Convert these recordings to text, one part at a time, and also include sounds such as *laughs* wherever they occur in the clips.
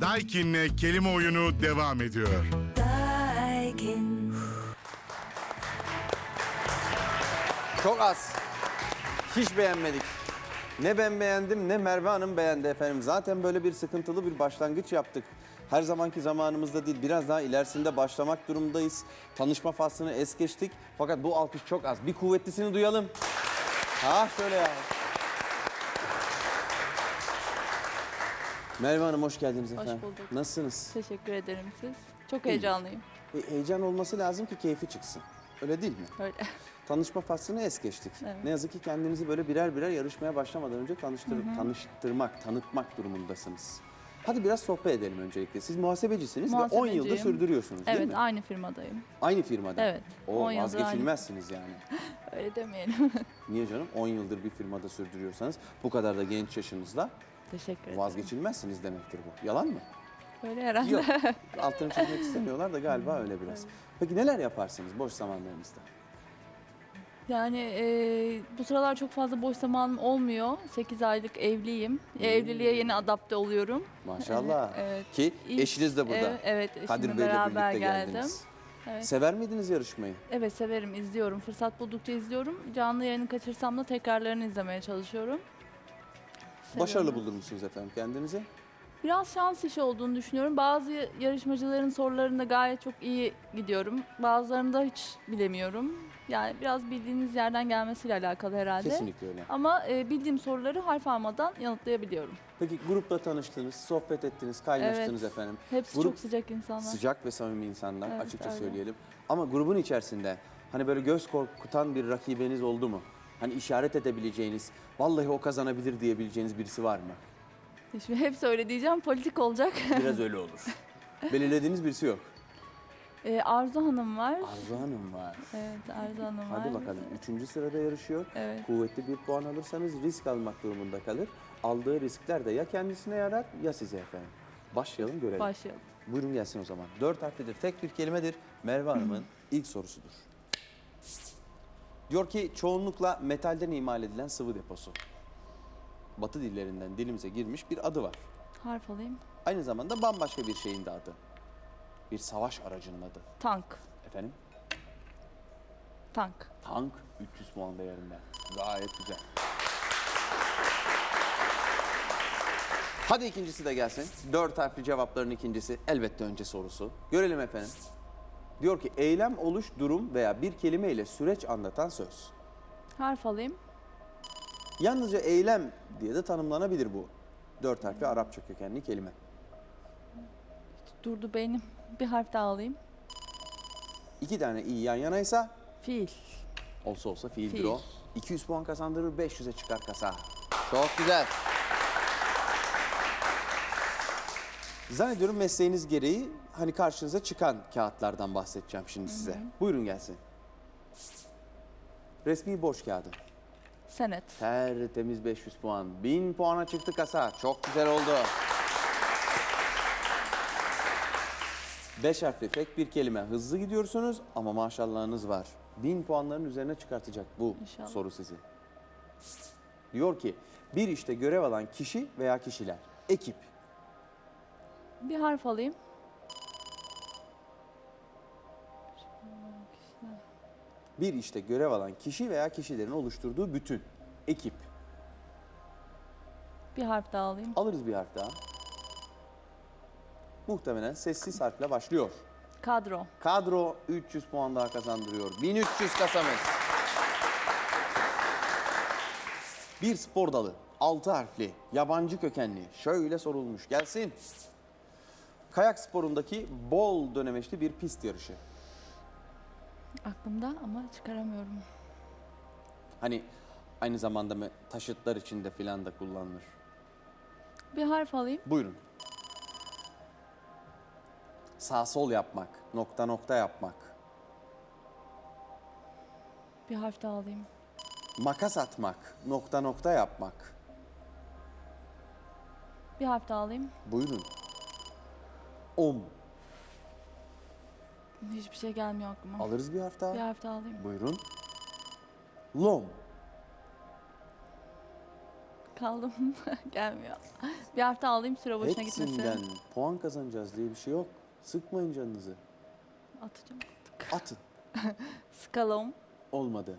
Daikin'le kelime oyunu devam ediyor. Daikin. Çok az. Hiç beğenmedik. Ne ben beğendim ne Merve Hanım beğendi efendim. Zaten böyle bir sıkıntılı bir başlangıç yaptık. Her zamanki zamanımızda değil biraz daha ilerisinde başlamak durumundayız. Tanışma faslını es geçtik. Fakat bu alkış çok az. Bir kuvvetlisini duyalım. Ha şöyle ya. Merve Hanım hoş geldiniz efendim. bulduk. Nasılsınız? Teşekkür ederim siz. Çok heyecanlıyım. E, heyecan olması lazım ki keyfi çıksın. Öyle değil mi? Öyle. *laughs* Tanışma faslını es geçtik. Evet. Ne yazık ki kendinizi böyle birer birer yarışmaya başlamadan önce tanıştır, tanıştırmak, tanıtmak durumundasınız. Hadi biraz sohbet edelim öncelikle. Siz muhasebecisiniz ve 10 yılda Muhasebeciyim. sürdürüyorsunuz değil Evet, mi? aynı firmadayım. Aynı firmada. Evet, O 10 yıldır vazgeçilmezsiniz yani. *laughs* Öyle demeyelim. *laughs* Niye canım? 10 yıldır bir firmada sürdürüyorsanız bu kadar da genç yaşınızda Teşekkür ederim. vazgeçilmezsiniz demektir bu. Yalan mı? Öyle herhalde. Yok. *laughs* Altını çizmek istemiyorlar da galiba öyle biraz. Peki neler yaparsınız boş zamanlarınızda? Yani e, bu sıralar çok fazla boş zamanım olmuyor. 8 aylık evliyim. E, Evliliğe yeni adapte oluyorum. Maşallah. Evet. Ki eşiniz de burada. Evet, evet eşimle Kadir Bey'le beraber birlikte geldim. geldiniz. Evet. Sever miydiniz yarışmayı? Evet severim, izliyorum. Fırsat buldukça izliyorum. Canlı yayını kaçırsam da tekrarlarını izlemeye çalışıyorum. Başarılı bulur musunuz efendim kendinizi? Biraz şans işi olduğunu düşünüyorum. Bazı yarışmacıların sorularında gayet çok iyi gidiyorum. Bazılarında hiç bilemiyorum. Yani biraz bildiğiniz yerden gelmesiyle alakalı herhalde. Kesinlikle öyle. Ama e, bildiğim soruları harf almadan yanıtlayabiliyorum. Peki grupta tanıştınız, sohbet ettiniz, kaynaştınız Evet. efendim. Hepsi Grup- çok sıcak insanlar. Sıcak ve samimi insanlar Evet, açıkça öyle. söyleyelim. Ama grubun içerisinde hani böyle göz korkutan bir rakibiniz oldu mu? Hani işaret edebileceğiniz, vallahi o kazanabilir diyebileceğiniz birisi var mı? Şimdi hepsi öyle diyeceğim, politik olacak. Biraz öyle olur. *laughs* Belirlediğiniz birisi yok. E, Arzu Hanım var. Arzu Hanım var. Evet, Arzu Hanım var. Hadi bakalım. Üçüncü sırada yarışıyor. Evet. Kuvvetli bir puan alırsanız risk almak durumunda kalır. Aldığı riskler de ya kendisine yarar ya size efendim. Başlayalım görelim. Başlayalım. Buyurun gelsin o zaman. Dört harflidir, tek bir kelimedir. Merve Hanım'ın *laughs* ilk sorusudur. Diyor ki çoğunlukla metalden imal edilen sıvı deposu. Batı dillerinden dilimize girmiş bir adı var. Harf alayım. Aynı zamanda bambaşka bir şeyin de adı. Bir savaş aracının adı. Tank. Efendim? Tank. Tank 300 puan değerinde. Gayet güzel. Hadi ikincisi de gelsin. Dört harfli cevapların ikincisi elbette önce sorusu. Görelim efendim. Diyor ki eylem, oluş, durum veya bir kelime ile süreç anlatan söz. Harf alayım. Yalnızca eylem diye de tanımlanabilir bu. Dört harfli Arapça kökenli kelime. Durdu beynim. Bir harf daha alayım. İki tane i yan yanaysa Fiil. olsa olsa fiildir Fiil. o. 200 puan kazandırır 500'e çıkar kasa. Çok güzel. Zannediyorum mesleğiniz gereği hani karşınıza çıkan kağıtlardan bahsedeceğim şimdi size. Buyurun gelsin. Resmi borç kağıdı. Senet. Tertemiz 500 puan. 1000 puana çıktı kasa. Çok güzel oldu. Beş harfli tek bir kelime. Hızlı gidiyorsunuz ama maşallahınız var. 1000 puanların üzerine çıkartacak bu İnşallah. soru sizi. Diyor ki bir işte görev alan kişi veya kişiler. Ekip. Bir harf alayım. Bir işte görev alan kişi veya kişilerin oluşturduğu bütün. Ekip. Bir harf daha alayım. Alırız bir harf daha. Muhtemelen sessiz harfle başlıyor. Kadro. Kadro 300 puan daha kazandırıyor. 1300 kasamız. Bir spor dalı. 6 harfli, yabancı kökenli. Şöyle sorulmuş. Gelsin. Kayak sporundaki bol dönemeçli bir pist yarışı. Aklımda ama çıkaramıyorum. Hani aynı zamanda mı taşıtlar içinde filan da kullanılır. Bir harf alayım. Buyurun. Sağ sol yapmak, nokta nokta yapmak. Bir harf daha alayım. Makas atmak, nokta nokta yapmak. Bir harf daha alayım. Buyurun. Om. Hiçbir şey gelmiyor aklıma. Alırız bir harf daha. Bir harf daha alayım. Buyurun. Lom. Kaldım. *laughs* Gelmiyor. Bir harf daha alayım süre boşuna Hepsinden gitmesin. puan kazanacağız diye bir şey yok. Sıkmayın canınızı. Atacağım. Atın. *laughs* Skalom. Olmadı.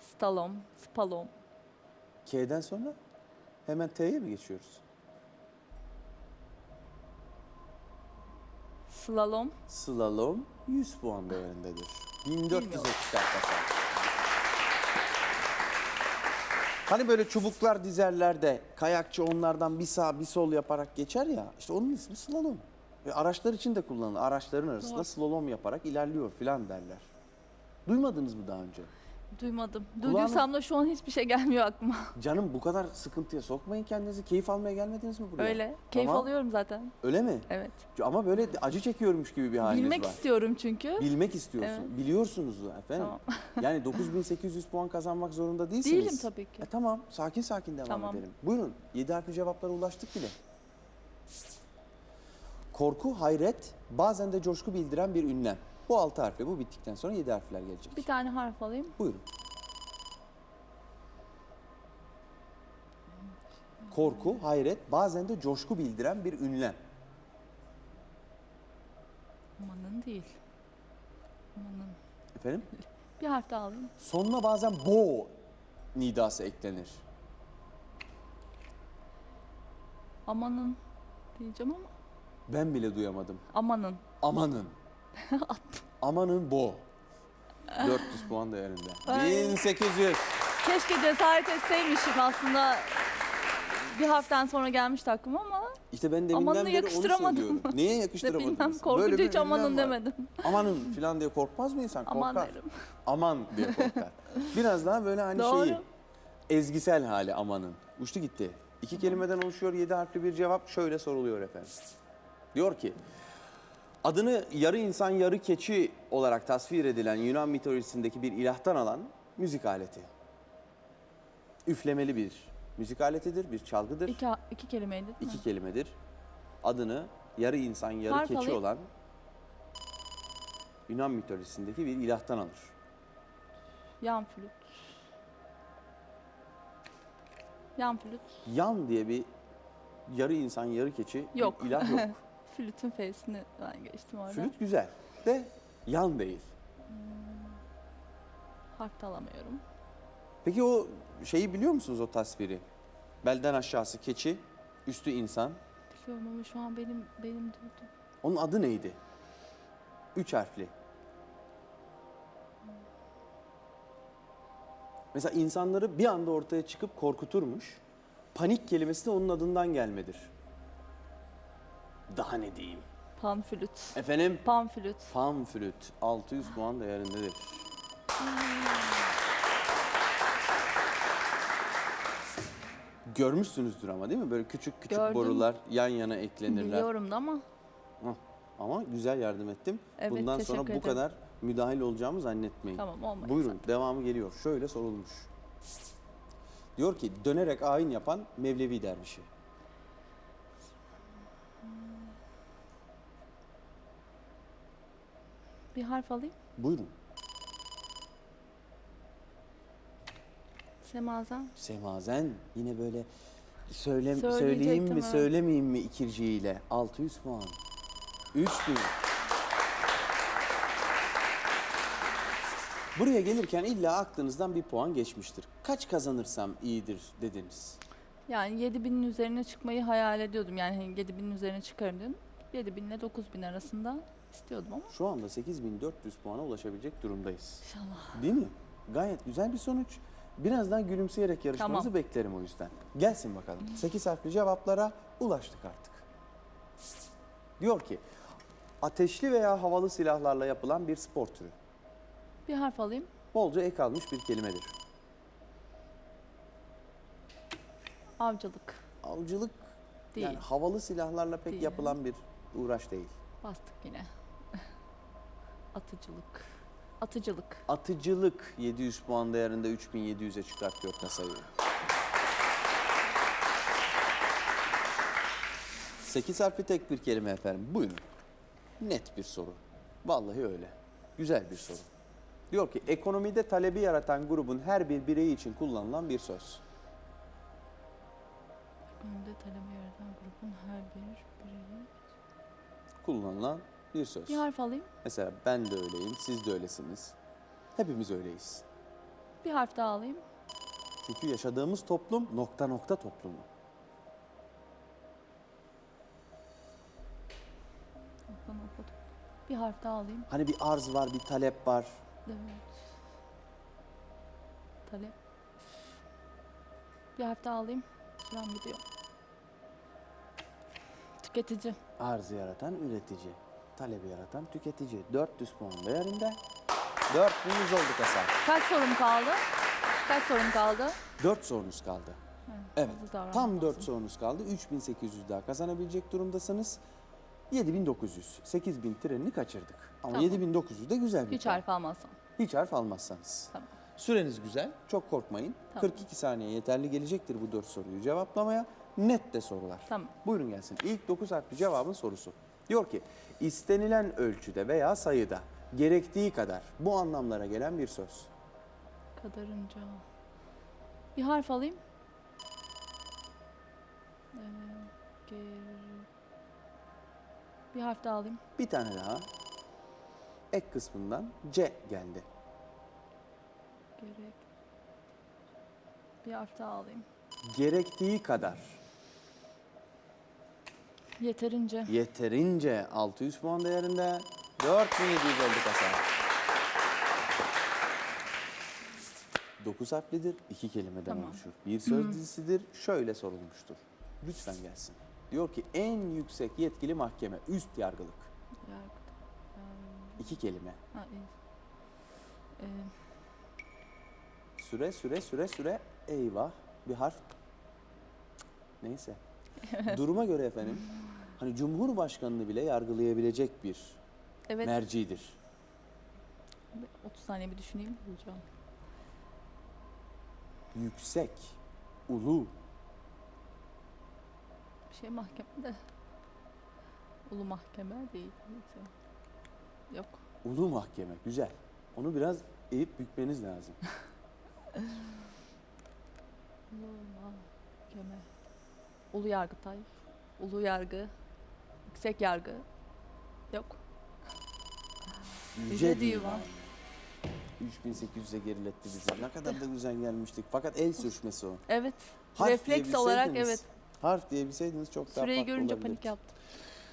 Stalom. Spalom. K'den sonra hemen T'ye mi geçiyoruz? Slalom. Slalom 100 puan değerindedir. 1400 Bilmiyorum. çıkar kasa. Hani böyle çubuklar dizerler de kayakçı onlardan bir sağ bir sol yaparak geçer ya. İşte onun ismi slalom. Ve araçlar için de kullanılır. Araçların arasında slalom yaparak ilerliyor filan derler. Duymadınız mı daha önce? Duymadım. Duyduysam da şu an hiçbir şey gelmiyor aklıma. *laughs* Canım bu kadar sıkıntıya sokmayın kendinizi. Keyif almaya gelmediniz mi buraya? Öyle. Keyif Tamam. alıyorum zaten. Öyle mi? Evet. Ama böyle acı çekiyormuş gibi bir haliniz Bilmek var. istiyorum çünkü. Bilmek istiyorsun. Biliyorsunuz efendim. Tamam. *laughs* Yani 9800 puan kazanmak zorunda değilsiniz. Değilim tabii ki. E tamam, sakin sakin devam Tamam. edelim. Buyurun, 7 harfli cevaplara ulaştık bile. Korku, hayret, bazen de coşku bildiren bir ünlem. Bu 6 harfli, bu bittikten sonra 7 harfler gelecek. Bir tane harf alayım. Buyurun. Korku, hayret, bazen de coşku bildiren bir ünlem. Amanın değil. Amanın. Efendim? *laughs* Bir harf daha alayım. Sonuna bazen bo nidası eklenir. Amanın diyeceğim ama. Ben bile duyamadım. Amanın. Amanın. *laughs* Amanın bo. 400 puan değerinde. Ay. 1800. Keşke cesaret etseymişim aslında. Bir harften sonra gelmişti aklıma ama İşte ben deminden Amanını beri onu yakıştıramadım. söylüyorum. Ne yakıştıramadınız? bilmem korkunca bir hiç amanın var. demedim. Amanın falan diye korkmaz mı insan? Aman Korkar. derim. Aman diye korkar. Biraz daha böyle hani Doğru. şeyi ezgisel hali amanın. Uçtu gitti. İki kelimeden oluşuyor yedi harfli bir cevap şöyle soruluyor efendim. Diyor ki adını yarı insan yarı keçi olarak tasvir edilen Yunan mitolojisindeki bir ilahtan alan müzik aleti. Üflemeli bir müzik aletidir, bir çalgıdır. İki, iki kelimeydi değil mi? İki kelimedir. Adını yarı insan yarı Harf keçi alayım. olan Yunan mitolojisindeki bir ilahtan alır. Yan flüt. Yan flüt. Yan diye bir yarı insan yarı keçi bir Yok. ilah yok. *laughs* Flütün F'sini ben geçtim orada. Flüt güzel de yan değil. Harf de alamıyorum. Peki o şeyi biliyor musunuz o tasviri? Belden aşağısı keçi, üstü insan. Biliyorum ama şu an benim benim durdu. Onun adı neydi? Üç harfli. Mesela insanları bir anda ortaya çıkıp korkuturmuş. Panik kelimesi de onun adından gelmedir. Daha ne diyeyim? Panflüt. Efendim? Panflüt. Pamflüt 600 puan değerindedir. Görmüşsünüzdür ama değil mi? Böyle küçük küçük Gördüm. borular yan yana eklenirler. Biliyorum da ama Hah, Ama güzel yardım ettim. Evet, Bundan sonra bu teşekkür ederim. kadar müdahil olacağımı zannetmeyin. tamam olmadı. Buyurun devamı geliyor. Şöyle sorulmuş. Diyor ki dönerek ayin yapan Mevlevi dervişi. Bir harf alayım. Buyurun. Semazen. Semazen yine böyle söyle, söyleyeyim mi evet. söylemeyeyim mi ikirciğiyle 600 puan. 3000. Buraya gelirken illa aklınızdan bir puan geçmiştir. Kaç kazanırsam iyidir dediniz. Yani 7000'in üzerine çıkmayı hayal ediyordum. Yani hani 7000'in üzerine çıkarım dedim. 7000 ile 9000 arasında istiyordum ama Şu anda 8400 puana ulaşabilecek durumdayız. inşallah. Değil mi? Gayet güzel bir sonuç. Birazdan gülümseyerek yarışmanızı Tamam. beklerim o yüzden. Gelsin bakalım. 8 harfli cevaplara ulaştık artık. Diyor ki, ateşli veya havalı silahlarla yapılan bir spor türü. Bir harf alayım. Bolca ek almış bir kelimedir. Avcılık. Avcılık Değil. yani havalı silahlarla pek Değil. yapılan bir uğraş değil. Bastık yine. Atıcılık. Atıcılık. Atıcılık 700 puan değerinde 3700'e çıkartıyor kasayı. 8 harfli tek bir kelime efendim. Buyurun. Net bir soru. Vallahi öyle. Güzel bir soru. Diyor ki ekonomide talebi yaratan grubun her bir bireyi için kullanılan bir söz. Önde talebe yaratan grubun her bir bireyi. Kullanılan bir söz. Bir harf alayım. Mesela ben de öyleyim, siz de öylesiniz. Hepimiz öyleyiz. Bir harf daha alayım. Çünkü yaşadığımız toplum nokta nokta toplumu. Nokta nokta topla. Bir harf daha alayım. Hani bir arz var, bir talep var. Evet. Talep. Bir harf daha alayım. Sürem gidiyor. Tüketici. Arzı yaratan üretici, talebi yaratan tüketici. 400 puan değerinde. 4100 olduk Hasan. Kaç sorum kaldı? Kaç sorum kaldı? 4 sorunuz kaldı. Evet. hızlı Tam 4 lazım. sorunuz kaldı. 3800 daha kazanabilecek durumdasınız. 7900, 8000 trenini kaçırdık. Ama Tamam. 7900 de güzel bir Hiç puan. harf almazsam. Hiç harf almazsanız. Tamam. Süreniz güzel, çok korkmayın. Tamam. 42 saniye yeterli gelecektir bu 4 soruyu cevaplamaya. Net de sorular. Tamam. Buyurun gelsin. İlk 9 harfli cevabın sorusu. Diyor ki, istenilen ölçüde veya sayıda gerektiği kadar bu anlamlara gelen bir söz. Kadarınca. Bir harf alayım. Ee, ger- Bir harf daha alayım. Bir tane daha. Ek kısmından C geldi. Gerek. Bir harf daha alayım. Gerektiği kadar. Yeterince. Yeterince 600 puan değerinde. 4700 oldu kasa. 9 harflidir, iki kelimeden Tamam. oluşur. Bir söz dizisidir, şöyle sorulmuştur. Lütfen gelsin. Diyor ki en yüksek yetkili mahkeme, üst yargılık. Yargı. İki kelime. Ha, iyi. Ee, Süre, süre, süre, süre. Eyvah. Bir harf. Cık, Duruma göre efendim, hani Cumhurbaşkanını bile yargılayabilecek bir evet. mercidir. 30 saniye bir düşüneyim. Bulacağım. Yüksek, ulu, Bir şey mahkemede. Ulu mahkeme değil. Neyse. Yok. ulu mahkeme. Güzel. Onu biraz eğip bükmeniz lazım. *laughs* Ulu mahkeme. Ulu yargıtay. Ulu yargı. Yüksek yargı. Yok. Yüce Divan. 3800'e geriletti bizi. Ne kadar da güzel gelmiştik. Fakat el sürçmesi o. Evet. Harf Refleks olarak evet. Harf diyebilseydiniz çok daha Süreyi farklı görünce olabilirdi. panik yaptım.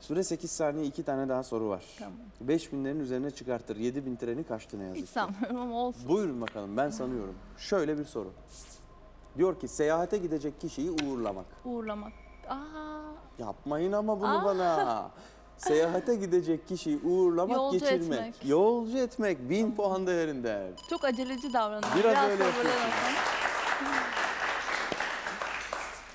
Süre 8 saniye iki tane daha soru var. Tamam. 5000'lerin üzerine çıkartır. 7000 treni kaçtı ne yazık Hiç ki. sanmıyorum ama olsun. Buyurun bakalım ben sanıyorum. Şöyle bir soru. Diyor ki seyahate gidecek kişiyi uğurlamak. Uğurlamak. Aa, Yapmayın ama bunu Aa. bana. Seyahate gidecek kişiyi uğurlamak, Yolcu geçirmek. etmek. Yolcu etmek. Bin puan değerinde. çok aceleci davranıyorum. Biraz öyle sabırlı yapıyorsun.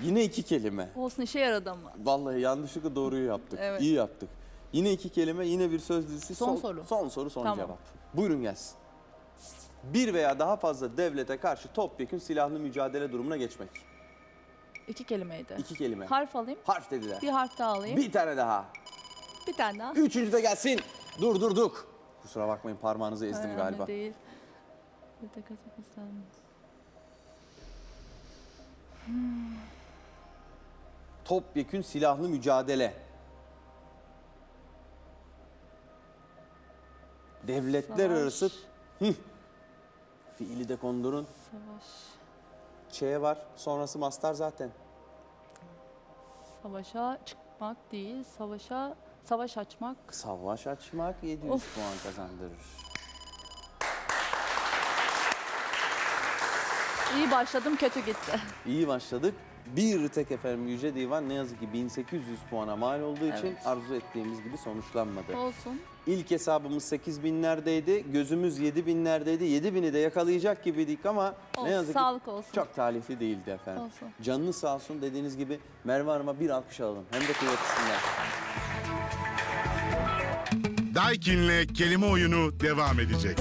Yine iki kelime. Olsun işe yaradı ama. Vallahi yanlışlıkla doğruyu yaptık. Evet. İyi yaptık. Yine iki kelime, yine bir söz dizisi. Son soru. Son soru, son Tamam. cevap. Buyurun gelsin. Bir veya daha fazla devlete karşı topyekun silahlı mücadele durumuna geçmek. İki kelimeydi. İki kelime. Harf alayım. Harf dediler. Bir harf daha alayım. Bir, Bir tane daha. tane daha. Üçüncü de gelsin. Durdurduk. Kusura bakmayın parmağınızı ezdim Önemli galiba. değil. Bir tek atmışsam. Topyekün silahlı mücadele. Devletler Savaş. arası Hıh. Fiili de kondurun. Savaş. Ç var. Sonrası mastar zaten. Savaşa çıkmak değil. Savaşa savaş açmak. Savaş açmak 700 Of. puan kazandırır. İyi başladım kötü gitti. İyi başladık. Bir tek efendim Yüce Divan ne yazık ki 1800 puana mal olduğu için Evet. arzu ettiğimiz gibi sonuçlanmadı. Olsun. İlk hesabımız 8000'lerdeydi. Gözümüz 7000'lerdeydi. 7000'i de yakalayacak gibiydik ama olsun. ne yazık ki Sağlık olsun. çok talihli değildi efendim. Olsun. Canınız sağ olsun dediğiniz gibi Merve Hanım'a bir alkış alalım. Hem de kuvvetlisinden. Daikin'le kelime oyunu devam edecek.